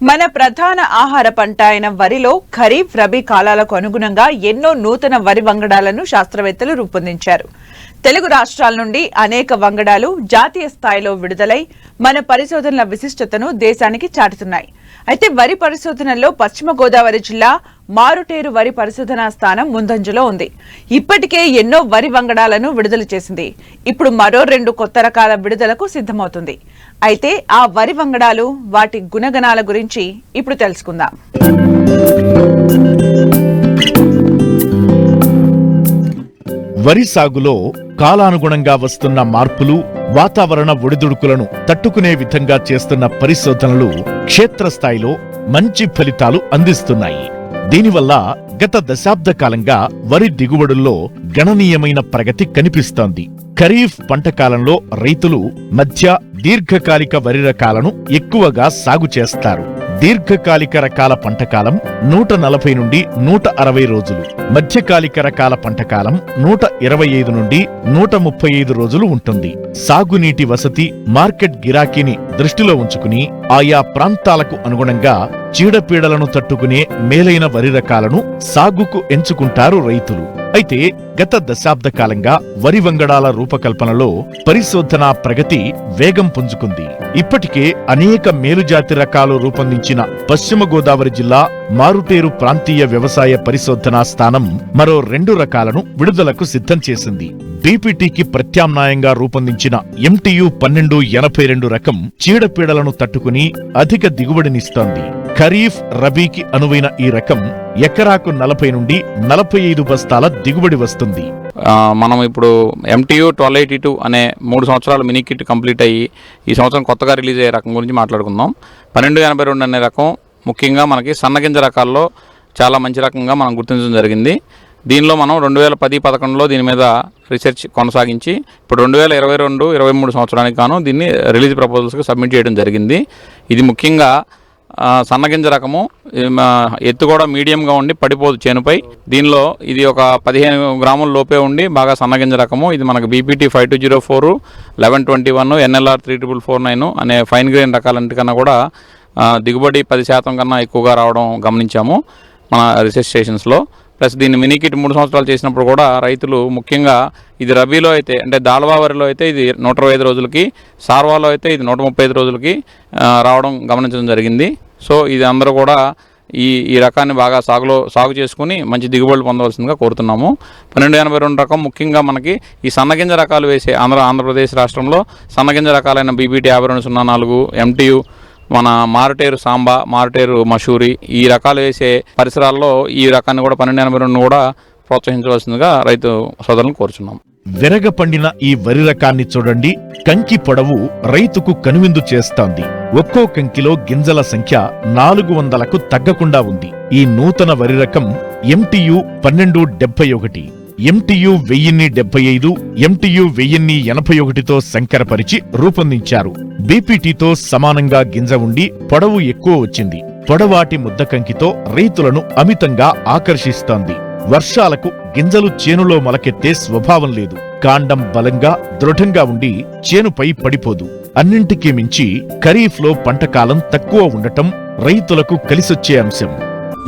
మన ప్రధాన ఆహార పంట అయిన వరిలో ఖరీఫ్ రబీ కాలాలకు అనుగుణంగా ఎన్నో నూతన వరి వంగడాలను శాస్త్రవేత్తలు రూపొందించారు. తెలుగు రాష్ట్రాల నుండి అనేక వంగడాలు జాతీయ స్థాయిలో విడుదలై మన పరిశోధనల విశిష్టతను దేశానికి చాటుతున్నాయి. అయితే వరి పరిశోధనల్లో పశ్చిమ గోదావరి జిల్లా మారుటేరు వరి పరిశోధనా స్థానం ముందంజలో ఉంది. ఇప్పటికే ఎన్నో వరి వంగడాలను విడుదల చేసింది. ఇప్పుడు మరో రెండు కొత్త రకాల విడుదలకు సిద్ధమవుతుంది. అయితే ఆ వరి వంగడాలు వాటి గుణగణాల గురించి ఇప్పుడు తెలుసుకుందాం. వరి సాగులో కాలానుగుణంగా వస్తున్న మార్పులు వాతావరణ ఒడిదుడుకులను తట్టుకునే విధంగా చేస్తున్న పరిశోధనలు క్షేత్రస్థాయిలో మంచి ఫలితాలు అందిస్తున్నాయి. దీనివల్ల గత దశాబ్ద కాలంగా వరి దిగుబడుల్లో గణనీయమైన ప్రగతి కనిపిస్తోంది. ఖరీఫ్ పంట కాలంలో రైతులు మధ్య దీర్ఘకాలిక వరి రకాలను ఎక్కువగా సాగు చేస్తారు. దీర్ఘకాలిక రకాల పంటకాలం నూట నలభై నుండి నూట అరవై రోజులు. మధ్యకాలిక రకాల పంటకాలం నూట ఇరవై ఐదు నుండి నూట ముప్పై ఐదు రోజులు ఉంటుంది. సాగునీటి వసతి మార్కెట్ గిరాకీని దృష్టిలో ఉంచుకుని ఆయా ప్రాంతాలకు అనుగుణంగా చీడపీడలను తట్టుకునే మేలైన వరి రకాలను సాగుకు ఎంచుకుంటారు రైతులు. అయితే గత దశాబ్ద కాలంగా వరి వంగడాల రూపకల్పనలో పరిశోధనా ప్రగతి వేగం పుంజుకుంది. ఇప్పటికే అనేక మేలుజాతి రకాలు రూపొందించిన పశ్చిమ గోదావరి జిల్లా మారుటేరు ప్రాంతీయ వ్యవసాయ పరిశోధనా స్థానం మరో రెండు రకాలను విడుదలకు సిద్ధం చేసింది. బీపీటీకి ప్రత్యామ్నాయంగా రూపొందించిన ఎంటీయు పన్నెండు ఎనభై రెండు రకం చీడపీడలను తట్టుకుని అధిక దిగుబడినిస్తోంది. ఖరీఫ్ రబీకి అనువైన ఈ రకం ఎకరాకు నలభై నుండి నలభై ఐదు బస్తాల దిగుబడి వస్తుంది. మనం ఇప్పుడు ఎంటీయూ ట్వెల్వ్ ఎయిటీ టూ అనే మూడు సంవత్సరాలు మినీ కిట్ కంప్లీట్ అయ్యి ఈ సంవత్సరం కొత్తగా రిలీజ్ అయ్యే రకం గురించి మాట్లాడుకుందాం. పన్నెండు ఎనభై రెండు అనే రకం ముఖ్యంగా మనకి సన్నగింజ రకాల్లో చాలా మంచి రకంగా మనం గుర్తించడం జరిగింది. దీనిలో మనం రెండు వేల పది పదకొండులో దీని మీద రీసెర్చ్ కొనసాగించి ఇప్పుడు రెండు వేల ఇరవై రెండు ఇరవై మూడు సంవత్సరానికి గాను దీన్ని రిలీజ్ ప్రపోజల్స్కి సబ్మిట్ చేయడం జరిగింది. ఇది ముఖ్యంగా సన్నగింజ రకము ఎత్తు కూడా మీడియంగా ఉండి పడిపోదు చేనుపై. దీనిలో ఇది ఒక పదిహేను గ్రాముల లోపే ఉండి బాగా సన్నగింజ రకము. ఇది మనకు BPT five two zero four eleven twenty one NLR three triple four nine అనే ఫైన్ గ్రెయిన్ రకాలంటికన్నా కూడా దిగుబడి పది శాతం కన్నా ఎక్కువగా రావడం గమనించాము మన రీసెర్చ్ స్టేషన్స్లో ప్లస్ దీన్ని మినీ కిట్ మూడు సంవత్సరాలు చేసినప్పుడు కూడా రైతులు ముఖ్యంగా ఇది రబీలో అయితే అంటే దాల్వా వరిలో అయితే ఇది నూట ఇరవై ఐదు రోజులకి సార్వాలో అయితే ఇది నూట ముప్పై ఐదు రోజులకి రావడం గమనించడం జరిగింది. సో ఇది అందరూ కూడా ఈ ఈ రకాన్ని బాగా సాగులో సాగు చేసుకుని మంచి దిగుబడులు పొందవలసిందిగా కోరుతున్నాము. పన్నెండు ఎనభై రెండు రకం ముఖ్యంగా మనకి ఈ సన్నగింజ రకాలు వేసే ఆంధ్ర ఆంధ్రప్రదేశ్ రాష్ట్రంలో సన్నగింజ రకాలైన బీబీటీ యాభై రెండు సున్నా నాలుగు ఎంటీయు మన మారుటేరు సాంబా మారుటేరు మషూరి ఈ రకాలు వేసే పరిసరాల్లో ఈ రకాన్ని కూడా పన్నెండు ఎనభై రెండు కూడా ప్రోత్సహించవలసిందిగా రైతు సోదరులను కోరుచున్నాం. విరగ పండిన ఈ వరి రకాన్ని చూడండి. కంకి పొడవు రైతుకు కనువిందు చేస్తోంది. ఒక్కో కంకిలో గింజల సంఖ్య నాలుగు వందలకు తగ్గకుండా ఉంది. ఈ నూతన వరి రకం ఎంటియు పన్నెండు డెబ్బై ఒకటి. ఎంటియు వెయ్యిన్ని డెబ్బై ఐదు ఎంటియు వెయ్యిన్ని ఎనభై ఒకటితో సంకరపరిచి రూపొందించారు. బీపీటీతో సమానంగా గింజ ఉండి పొడవు ఎక్కువ వచ్చింది. పొడవాటి ముద్దకంకితో రైతులను అమితంగా ఆకర్షిస్తోంది. వర్షాలకు గింజలు చేనులో మొలకెత్తే స్వభావం లేదు. కాండం బలంగా దృఢంగా ఉండి చేనుపై పడిపోదు. అన్నింటికీ మించి ఖరీఫ్లో పంటకాలం తక్కువ ఉండటం రైతులకు కలిసొచ్చే అంశం.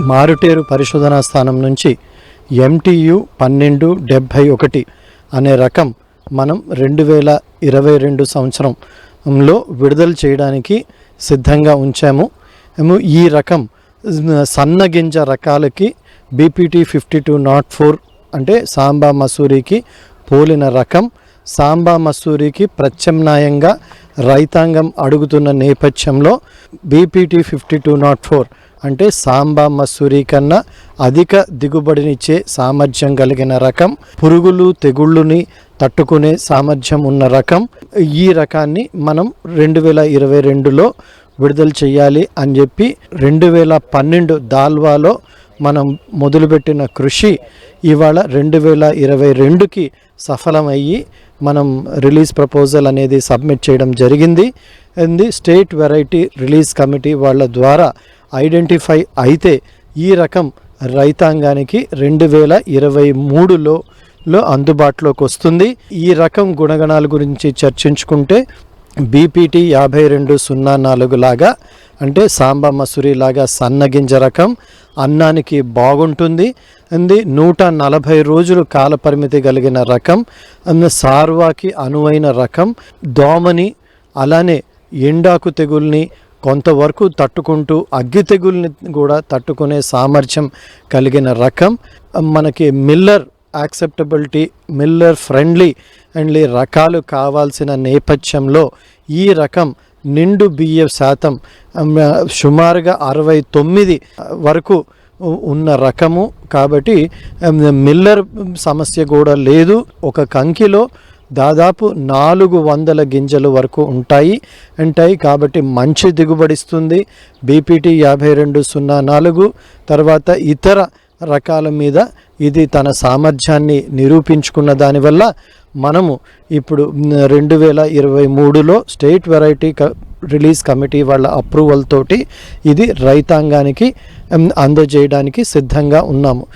మారుటేరు పరిశోధనా స్థానం నుంచి ఎంటీయు పన్నెండు డెబ్భై ఒకటి అనే రకం మనం రెండు వేల ఇరవై రెండు సంవత్సరంలో విడుదల చేయడానికి సిద్ధంగా ఉంచాము. ఈ రకం సన్నగింజ రకాలకి BPT fifty two nought four అంటే సాంబా మసూరికి పోలిన రకం. సాంబా మసూరికి ప్రత్యామ్నాయంగా రైతాంగం అడుగుతున్న నేపథ్యంలో BPT fifty two nought four అంటే సాంబా మసూరి కన్నా అధిక దిగుబడినిచ్చే సామర్థ్యం కలిగిన రకం పురుగులు తెగుళ్ళుని తట్టుకునే సామర్థ్యం ఉన్న రకం. ఈ రకాన్ని మనం రెండు వేల ఇరవై రెండులో విడుదల చేయాలి అని చెప్పి రెండు వేల పన్నెండు దాల్వాలో మనం మొదలుపెట్టిన కృషి ఇవాళ రెండు వేల ఇరవై రెండుకి సఫలమయ్యి మనం రిలీజ్ ప్రపోజల్ అనేది సబ్మిట్ చేయడం జరిగింది. అంది స్టేట్ వెరైటీ రిలీజ్ కమిటీ వాళ్ళ ద్వారా ఐడెంటిఫై అయితే ఈ రకం రైతాంగానికి రెండు వేల ఇరవై మూడులో లో అందుబాటులోకి వస్తుంది. ఈ రకం గుణగణాల గురించి చర్చించుకుంటే బీపీటీ యాభై రెండు సున్నా నాలుగు లాగా అంటే సాంబ మసూరి లాగా సన్నగింజ రకం అన్నానికి బాగుంటుంది. అంది నూట నలభై రోజులు కాలపరిమితి కలిగిన రకం అందు సార్వాకి అనువైన రకం దోమని అలానే ఎండాకు తెగుల్ని కొంతవరకు తట్టుకుంటూ అగ్గి తెగుల్ని కూడా తట్టుకునే సామర్థ్యం కలిగిన రకం. మనకి మిల్లర్ యాక్సెప్టబిలిటీ మిల్లర్ ఫ్రెండ్లీ అండ్లీ రకాలు కావాల్సిన నేపథ్యంలో ఈ రకం నిండు బియ్య శాతం సుమారుగా అరవై తొమ్మిది వరకు ఉన్న రకము. కాబట్టి మిల్లర్ సమస్య కూడా లేదు. ఒక కంకిలో దాదాపు నాలుగు వందల గింజలు వరకు ఉంటాయి ఉంటాయి కాబట్టి మంచి దిగుబడిస్తుంది బీపీటీ యాభై రెండు సున్నా నాలుగు తర్వాత ఇతర రకాల మీద ఇది తన సామర్థ్యాన్ని నిరూపించుకున్న దానివల్ల మనము ఇప్పుడు రెండు వేల ఇరవై మూడులో స్టేట్ వెరైటీ క రిలీజ్ కమిటీ వాళ్ళ అప్రూవల్ తోటి ఇది రైతాంగానికి అందజేయడానికి సిద్ధంగా ఉన్నాము.